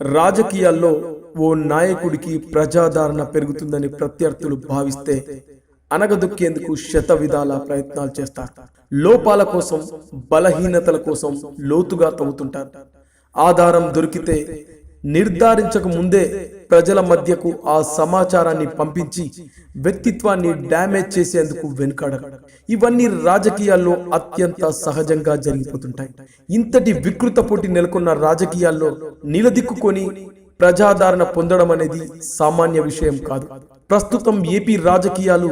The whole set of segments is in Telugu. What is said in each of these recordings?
రాజకీయాల్లో ఓ నాయకుడికి ప్రజాదరణ పెరుగుతుందని ప్రత్యర్థులు భావిస్తే అనగదొక్కేందుకు శత విధాల ప్రయత్నాలు చేస్తారు. లోపాల కోసం బలహీనతల కోసం లోతుగా తవ్వుతుంటారు. ఆధారం దొరికితే నిర్ధారించక ముందే ప్రజల మధ్యకు ఆ సమాచారాన్ని పంపించి వ్యక్తిత్వాన్ని డ్యామేజ్ చేసేందుకు వెనుకాడ ఇవన్నీ రాజకీయాల్లో అత్యంత సహజంగా జరిగిపోతుంటాయి. ఇంతటి వికృత పోటీ నెలకొన్న రాజకీయాల్లో నిలదిక్కుకొని ప్రజాదరణ పొందడం అనేది సామాన్య విషయం కాదు. ప్రస్తుతం ఏపీ రాజకీయాలు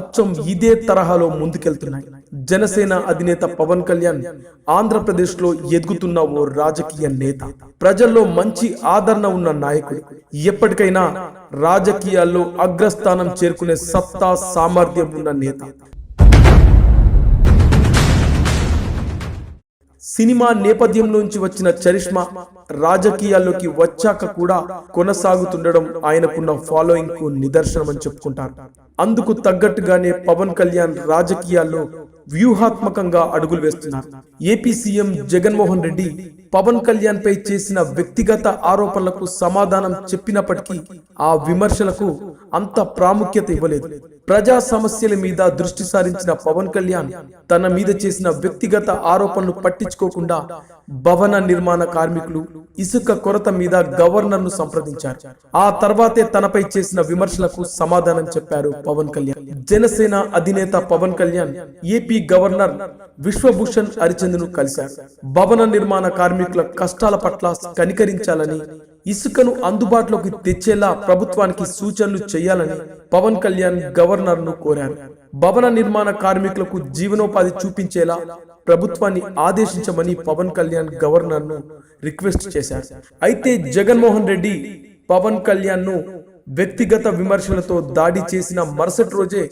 అచ్చం ఇదే తరహాలో ముందుకెళ్తున్నాయి. జనసేన అధినేత పవన్ కళ్యాణ్ ఆంధ్రప్రదేశ్లో ఎదుగుతున్న ఓ రాజకీయ నేత. ప్రజల్లో మంచి ఆదరణ ఉన్న నాయకుడు. ఎప్పటికైనా రాజకీయాల్లో అగ్రస్థానం చేరుకునే సత్తా సామర్థ్యం ఉన్న నేత. సినిమా నేపథ్యంలోంచి వచ్చిన చరిష్మా రాజకీయాల్లోకి వచ్చాక కూడా కొనసాగుతుండడం ఆయనకున్న ఫాలోయింగ్కు నిదర్శనమని చెప్పుకుంటారు. అందుకు తగ్గట్టుగానే పవన్ కళ్యాణ్ రాజకీయాల్లో వ్యూహాత్మకంగా అడుగులు వేస్తున్నారు. ఏపీ సీఎం జగన్మోహన్ రెడ్డి పవన్ కళ్యాణ్ పై చేసిన వ్యక్తిగత ఆరోపణలకు సమాధానం చెప్పినప్పటికీ ఆ విమర్శలకు అంత ప్రాముఖ్యత ఇవ్వలేదు. ప్రజా సమస్యల మీద దృష్టి సారించిన పవన్ కళ్యాణ్ తన మీద చేసిన వ్యక్తిగత ఆరోపణలు పట్టించుకోకుండా భవన నిర్మాణ కార్మికులు ఇసుక కొరత మీద గవర్నర్ను సంప్రదించారు. ఆ తర్వాతే తనపై చేసిన విమర్శలకు సమాధానం చెప్పారు పవన్ కళ్యాణ్. జనసేన అధినేత పవన్ కళ్యాణ్ ఏపీ గవర్నర్ విశ్వభూషణ్ హరిచంద్ను కలిశారు. భవన నిర్మాణ కార్మికుల కష్టాల పట్ల కనికరించాలని ఇసుకను అందుబాటులోకి తెచ్చేలా ప్రభుత్వానికి సూచనలు చేయాలని పవన్ కళ్యాణ్ గవర్నర్ను కోరారు. భవన నిర్మాణ కార్మికులకు జీవనోపాధి చూపించేలా ప్రభుత్వాన్ని ఆదేశించమని పవన్ కళ్యాణ్ గవర్నర్ను రిక్వెస్ట్ చేశారు. అయితే జగన్మోహన్ రెడ్డి పవన్ కళ్యాణ్ను వ్యక్తిగత విమర్శలతో దాడి చేసిన మరుసటి రోజే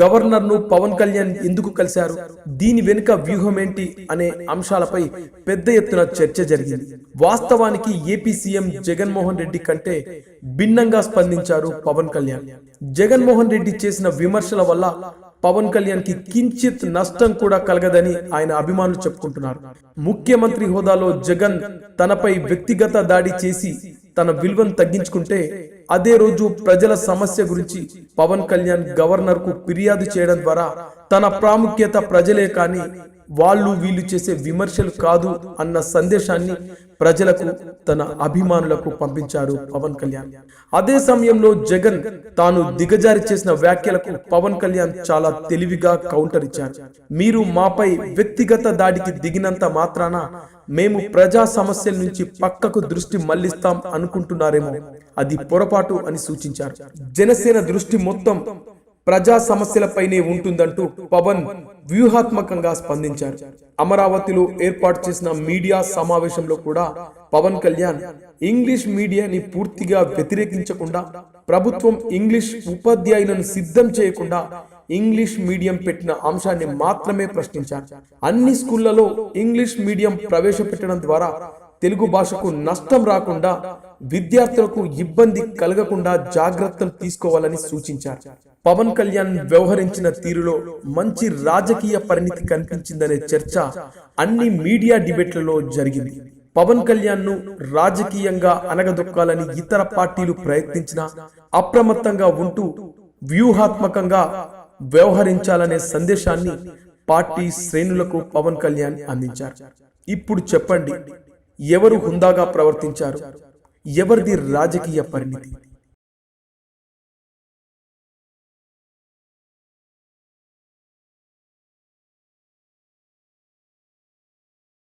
గవర్నర్ను పవన్ కళ్యాణ్ ఎందుకు కలిశారు? దీని వెనుక వ్యూహం ఏంటి అనే అంశాలపై పెద్ద ఎత్తున చర్చ జరిగింది. వాస్తవానికి ఏపీ సీఎం జగన్మోహన్ రెడ్డి కంటే భిన్నంగా స్పందించారు పవన్ కళ్యాణ్. జగన్మోహన్ రెడ్డి చేసిన విమర్శల వల్ల పవన్ కళ్యాణ్కి కించిత్ నష్టం కూడా కలగదని ఆయన అభిమానులు చెప్పుకుంటున్నారు. ముఖ్యమంత్రి హోదాలో జగన్ తనపై వ్యక్తిగత దాడి చేసి తన విలువను తగ్గించుకుంటే అదే రోజు ప్రజల సమస్య గురించి పవన్ కళ్యాణ్ గవర్నర్కు ఫిర్యాదు చేయడం ద్వారా తన ప్రాముఖ్యత ప్రజలే కానీ వాళ్ళు వీళ్ళు చేసే విమర్శలు కాదు అన్న సందేశాన్ని ప్రజలకు తన అభిమానులకు పంపించారు పవన్ కళ్యాణ్. అదే సమయంలో జగన్ తాను దిగజారి చేసిన వ్యాఖ్యలకు పవన్ కళ్యాణ్ చాలా తెలివిగా కౌంటర్ ఇచ్చారు. మీరు మాపై వ్యక్తిగత దాడికి దిగినంత మాత్రాన మేము ప్రజా సమస్యల నుంచి పక్కకు దృష్టి మళ్ళిస్తాం అనుకుంటున్నారేమో అది పొరపాటు అని సూచించారు. జనసేన దృష్టి మొత్తం ప్రజా సమస్యలపైనే ఉంటుందంటూ పవన్ వ్యూహాత్మకంగా స్పందించారు. అమరావతిలో ఏర్పాటు చేసిన మీడియా సమావేశంలో కూడా పవన్ కళ్యాణ్ ఇంగ్లీష్ మీడియాని పూర్తిగా వ్యతిరేకించకుండా ప్రభుత్వం ఇంగ్లీష్ ఉపాధ్యాయులను సిద్ధం చేయకుండా ఇంగ్లీష్ మీడియం పెట్టిన అంశాన్ని మాత్రమే ప్రశ్నించారు. అన్ని స్కూళ్ళలో ఇంగ్లీష్ మీడియం ప్రవేశపెట్టడం ద్వారా తెలుగు భాషకు నష్టం రాకుండా విద్యార్థులకు ఇబ్బంది కలగకుండా జాగ్రత్తలు తీసుకోవాలని సూచించారు. పవన్ కళ్యాణ్ వ్యవహరించిన తీరులో మంచి రాజకీయ పరిణితి కనిపించిందనే చర్చ అన్ని మీడియా డిబేట్లలో జరిగింది. పవన్ కళ్యాణ్ను రాజకీయంగా అనగదొక్కాలని ఇతర పార్టీలు ప్రయత్నించినా అప్రమత్తంగా ఉంటూ వ్యూహాత్మకంగా వ్యవహరించాలనే సందేశాన్ని పార్టీ శ్రేణులకు పవన్ కళ్యాణ్ అందించారు. ఇప్పుడు చెప్పండి ఎవరు హుందాగా ప్రవర్తించారు? ఎవరిది రాజకీయ పరిణితి?